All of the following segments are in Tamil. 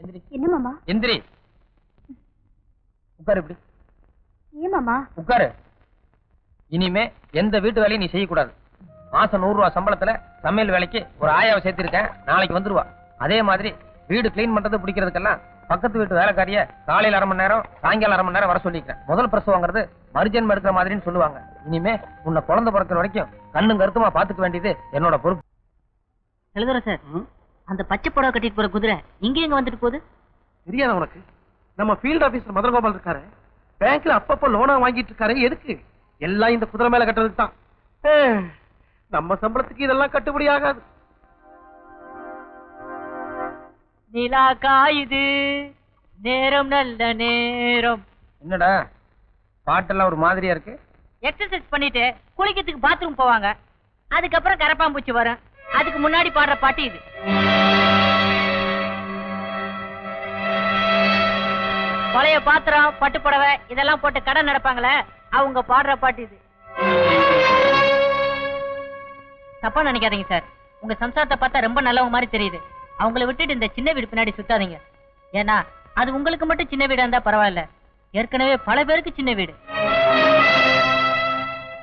எந்திரி என்ன மாமா? எந்திரி. உட்காரு இப்படி. ஏன் மாமா? உட்காரு. இனிமே எந்த வீட்டு வேலையும் நீ செய்யக்கூடாது. மாசம் நூறு ரூபாய் சம்பளத்துல சமையல் வேலைக்கு ஒரு ஆயாவை சேர்த்திருக்கேன். நாளைக்கு வந்துருவா. அதே மாதிரி வீடு க்ளீன் பண்றது பிடிக்கிறதுக்கெல்லாம் பக்கத்து வீட்டு வேலைக்காரிய காலையில அரை மணி நேரம் சாயங்காலம் அரை மணி நேரம் வர சொல்லிக்கிறேன். முதல் பிரசவங்கிறது மறுஜன்மம் எடுக்கிற மாதிரின்னு சொல்லுவாங்க. இனிமே உன்னை குழந்தை பிறக்கிற வரைக்கும் கண்ணும் கருத்துமா பாத்துக்க வேண்டியது என்னோட பொறுப்பு. சார். அந்த பச்சை புடவை கட்டிட்டு போற குதிரை இங்க எங்க வந்துட்டு போகுது? தெரியாத உனக்கு? நம்ம ஃபீல்ட் ஆபீசர் மதுரகோபால் இருக்காரு. பேங்க்ல அப்பப்ப லோனா வாங்கிட்டு இருக்காரு. எதுக்கு? எல்லாம் இந்த குதிரை மேல கட்டுறதுக்கு தான். நம்ம சம்பளத்துக்கு இதெல்லாம் கட்டுப்படி ஆகாது. நிலா காயுது. நேரம் நல்ல நேரம். என்னடா? பாட்டெல்லாம் ஒரு மாதிரியா இருக்கு? எக்ஸசைஸ் பண்ணிட்டு குளிக்கிறதுக்கு பாத்ரூம் போவாங்க. அதுக்கப்புறம் கரப்பாம்பூச்சி வரும். அதுக்கு முன்னாடி பாடுற பாட்டு இது. பழைய பாத்திரம் பட்டு புடவை இதெல்லாம் போட்டு கடை நடப்பாங்களே அவங்க பாடுற பாட்டு இது. தப்பா நினைக்காதீங்க சார். உங்க சம்சாரத்தை பார்த்தா ரொம்ப நல்லவங்க மாதிரி தெரியுது. அவங்கள விட்டுட்டு இந்த சின்ன வீடு பின்னாடி சுத்தாதீங்க. ஏன்னா அது உங்களுக்கு மட்டும் சின்ன வீடா இருந்தா பரவாயில்ல. ஏற்கனவே பல பேருக்கு சின்ன வீடு.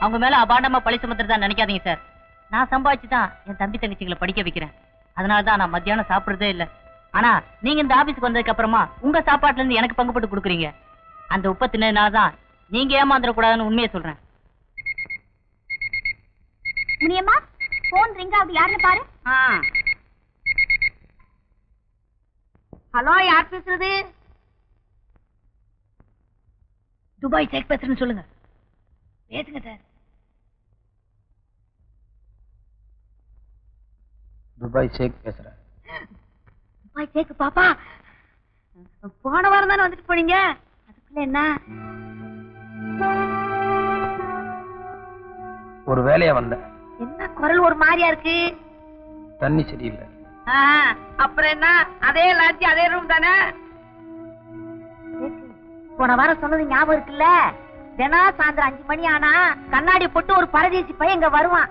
அவங்க மேல அபாண்டமா பழி சுமத்துறதா நினைக்காதீங்க சார். நான் சம்பாதிச்சு தான் என் தம்பி தங்கச்சிகளை படிக்க வைக்கிறேன். அதனால தான் நான் மத்தியானம் சாப்பிடுறதே இல்ல. ஆனா நீங்க இந்த ஆபீஸ்க்கு வந்ததுக்கு அப்புறமா உங்க சாப்பாட்டுல இருந்து எனக்கு பங்கு போட்டு கொடுக்குறீங்க. அந்த உப்பை தின்னதுனால தான் நீங்க ஏமாந்துட கூடாதுன்னு உண்மையை சொல்றேன். முனியம்மா போன் ரிங் ஆகுது. யாருன்னு பாரு. ஹலோ யார் பேசுறது? துபாய் ஷேக் பேசுறேன்னு சொல்லுங்க. பேசுங்க சார். துபாய் ஷேக் பேசுறேன். துபாய் சேக்கு பாப்பா. போன வாரம் தானே வந்துட்டு போனீங்க? அதுக்குள்ள என்ன? ஒரு வேலையா வந்தேன். என்ன குரல் ஒரு மாதிரியா இருக்கு? தண்ணி சரியில்லை. அப்புறம் என்ன? அதே லாட்சி அதே ரூம் தானே? போன வாரம் சொன்னது ஞாபகம் இருக்குல்ல? தினம் சாயந்தரம் அஞ்சு மணி ஆனா கண்ணாடி போட்டு ஒரு பரதேசி பையன் இங்க வருவான்.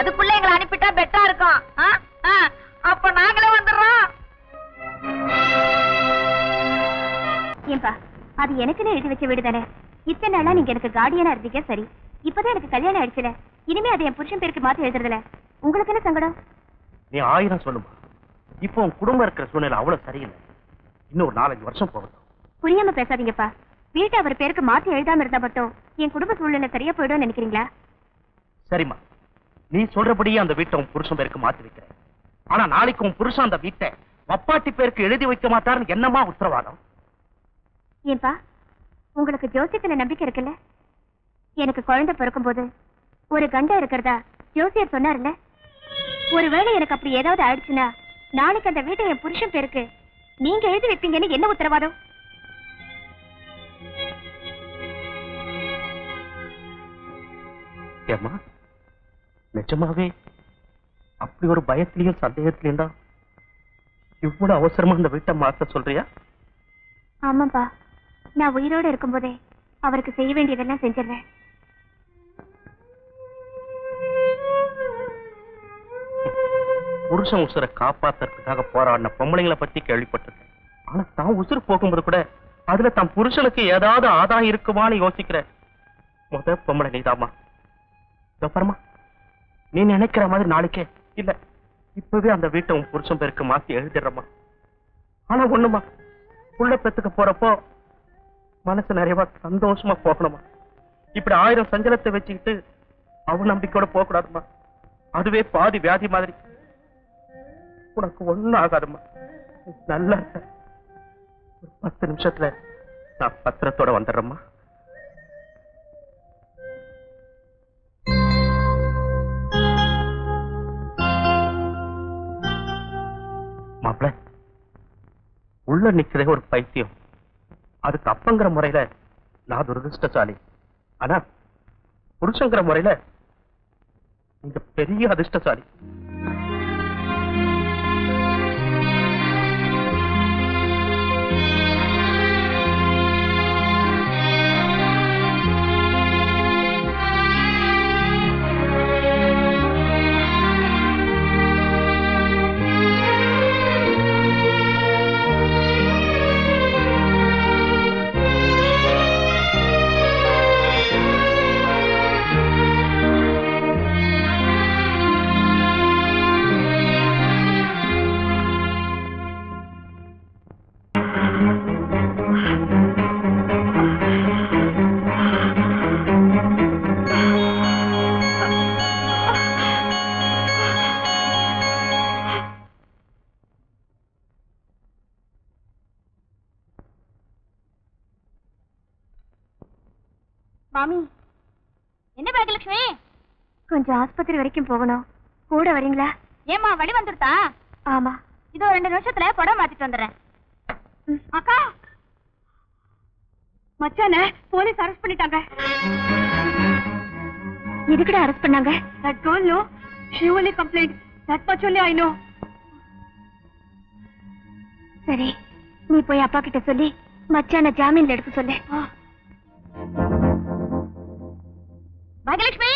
அதுக்குள்ள எங்களை அனுப்பிட்டா பெட்டா இருக்கும். அப்ப நாங்களே வந்துடுறோம். ஏன்பா அது எனக்குன்னு எழுதி வச்ச வீடு தானே? இத்தனை நாளா நீங்க எனக்கு கார்டியனா இருந்தீங்க சரி. இப்பதான் எனக்கு கல்யாணம் ஆயிடுச்சுல. இனிமே அது என் புருஷன் பேருக்கு மாத்தி எழுதுறதுல. உங்களுக்கு என்ன சங்கடம்? நீ ஆயிரம் சொல்லுமா. இப்போ உன் குடும்பம் இருக்கிற சூழ்நிலை அவ்வளவு சரியில்லை. இன்னும் ஒரு நாலஞ்சு வருஷம் போகட்டும். புரியாம பேசாதீங்கப்பா. வீட்டை அவர் பேருக்கு மாத்தி எழுதாம இருந்தா மட்டும் என் குடும்ப சூழ்நிலை சரியா போயிடும் நினைக்கிறீங்களா? சரிம்மா. நீ சொல்றபடியே அந்த வீட்டை உன் புருஷன் பேருக்கு மாத்தி வைக்கிறேன். ஆனா நாளைக்கு உன் புருஷன் அந்த வீட்டை வப்பாட்டி பேருக்கு எழுதி வைக்க மாட்டாருன்னு என்னமா உத்தரவாதம்? ஏன்பா உங்களுக்கு ஜோசியத்துல நம்பிக்கை இருக்குல்ல? எனக்கு குழந்தை பிறக்கும்போது ஒரு கண்டம் இருக்கிறதா ஜோசியர் சொன்னார்ல? ஒருவேளை எனக்கு அப்படி ஏதாவது ஆயிடுச்சுன்னா நாளைக்கு அந்த வீட்டை என் புருஷன் பேருக்கு நீங்க எழுதி வைப்பீங்கன்னு என்ன உத்தரவாதம்? ஏம்மா? நிஜமாவே? அப்படி ஒரு பயத்திலையும் சந்தேகத்திலையும் தான் இவ்வளவு அவசரமா அந்த வீட்டை மாத்த சொல்றியா? ஆமாப்பா. நான் உயிரோட இருக்கும்போதே அவருக்கு செய்ய வேண்டியதெல்லாம் செஞ்சிடுறேன் புருஷன் உசுரை காப்பாத்துறதுக்காக போராடின பொம்பளைங்களை பத்தி கேள்விப்பட்டிருக்கேன். ஆனா தான் உசுறு போகும்போது கூட அதுல தன் புருஷனுக்கு ஏதாவது ஆதாயம் இருக்குமான்னு யோசிக்கிற முத பொம்பளை நீதாம்மா. இதோ நீ நினைக்கிற மாதிரி நாளைக்கே. இல்ல இப்பவே அந்த வீட்டை உன் புருஷன் பேருக்கு மாத்தி எழுதிடுறமா ஆனா ஒண்ணுமா புள்ள பெத்துக்க போறப்போ மனசு நிறைவா சந்தோஷமா போகணுமா? இப்படி ஆயிரம் சஞ்சலத்தை வச்சுக்கிட்டு அவ நம்பிக்கையோட போக கூடாதுமா அதுவே பாதி வியாதி மாதிரி. உனக்கு ஒண்ணும் ஆகாதும்மா நல்லா இருக்க. பத்து நிமிஷத்துல நான் பத்திரத்தோட வந்துடுறேம்மா. உள்ள நிக்கிறதே ஒரு பைத்தியம். அதுக்கு அப்பங்கிற முறையில நான் துரதிருஷ்டசாலி ஆனா புருஷங்கிற முறையில நீங்க பெரிய அதிர்ஷ்டசாலி. மாமி என்ன பாக்கியலட்சுமி கொஞ்சம் ஆஸ்பத்திரி வரைக்கும் போகணும். கூட வரீங்களா? ஏமா வழி வந்துடுதா? ஆமா. இதோ ரெண்டு நிமிஷத்துல புடவை மாத்திட்டு வந்துடுறேன். அக்கா! மச்சான போலீஸ் அரெஸ்ட் பண்ணிட்டாங்க. எதுக்குடா அரெஸ்ட் பண்ணாங்க? That girl no she only complaint that much only I know சரி நீ போய் அப்பா கிட்ட சொல்லி மச்சான ஜாமீன்ல எடுக்க சொல்லு. பாக்கியலட்சுமி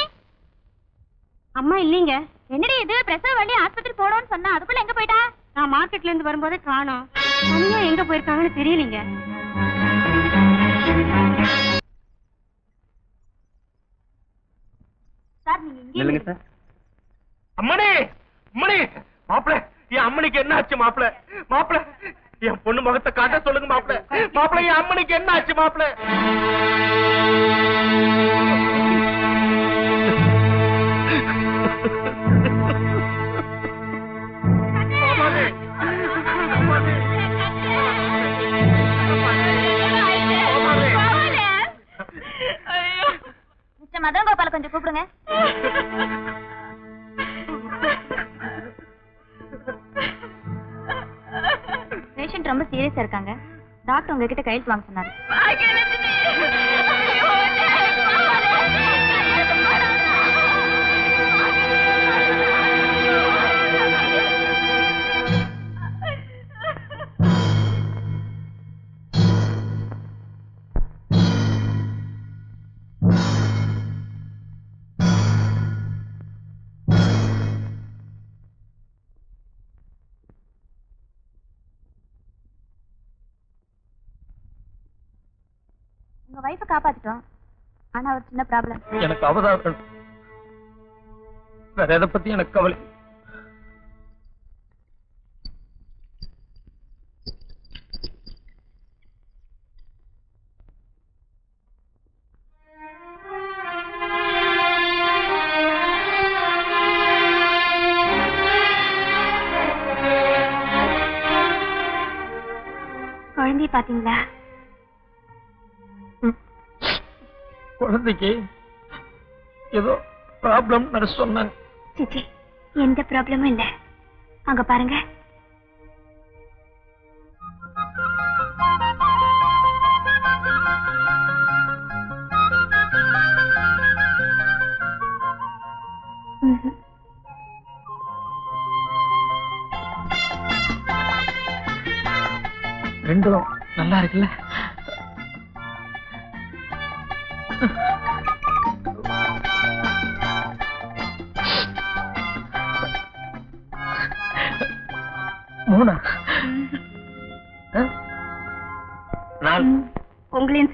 அம்மா இல்லீங்க. என்னடி இது? பிரசவ வழி ஆஸ்பத்திரி போடணும்னு சொன்னா அதுக்குள்ள எங்க போயிட்டா? நான் மார்க்கெட்ல இருந்து வரும்போதே காணோம். தனியா எங்க போயிருக்காங்கன்னு தெரியலீங்க. சார் நீங்க இங்கே சார்? அம்மனே! அம்மனே! மாப்பிள என் அம்மனுக்கு என்ன ஆச்சு மாப்பிள? மாப்பிள என் பொண்ணு முகத்தை காட்ட சொல்லுங்க மாப்பிள. மாப்பிள என் அம்மனுக்கு என்ன ஆச்சு மாப்பிள? கூப்பிடுங்க பேஷண்ட் ரொம்ப சீரியஸா இருக்காங்க. டாக்டர் உங்ககிட்ட கையெழுத்து வாங்க சொன்னாரு. உங்க வைஃபை காப்பாத்திட்டோம். ஆனா ஒரு சின்ன ப்ராப்ளம் எனக்கு அவதாரம். வேற எதை பத்தி எனக்கு கவலை குழந்தைய பாத்தீங்களா? குழந்தைக்கு ஏதோ ப்ராப்ளம் நர்ஸ் சொன்னாங்க சிச்சி எந்த ப்ராப்ளமும் இல்ல. அங்க பாருங்க. ரெண்டும் நல்லா இருக்குல்ல? மூணா ஆ? நாலு உங்களையும்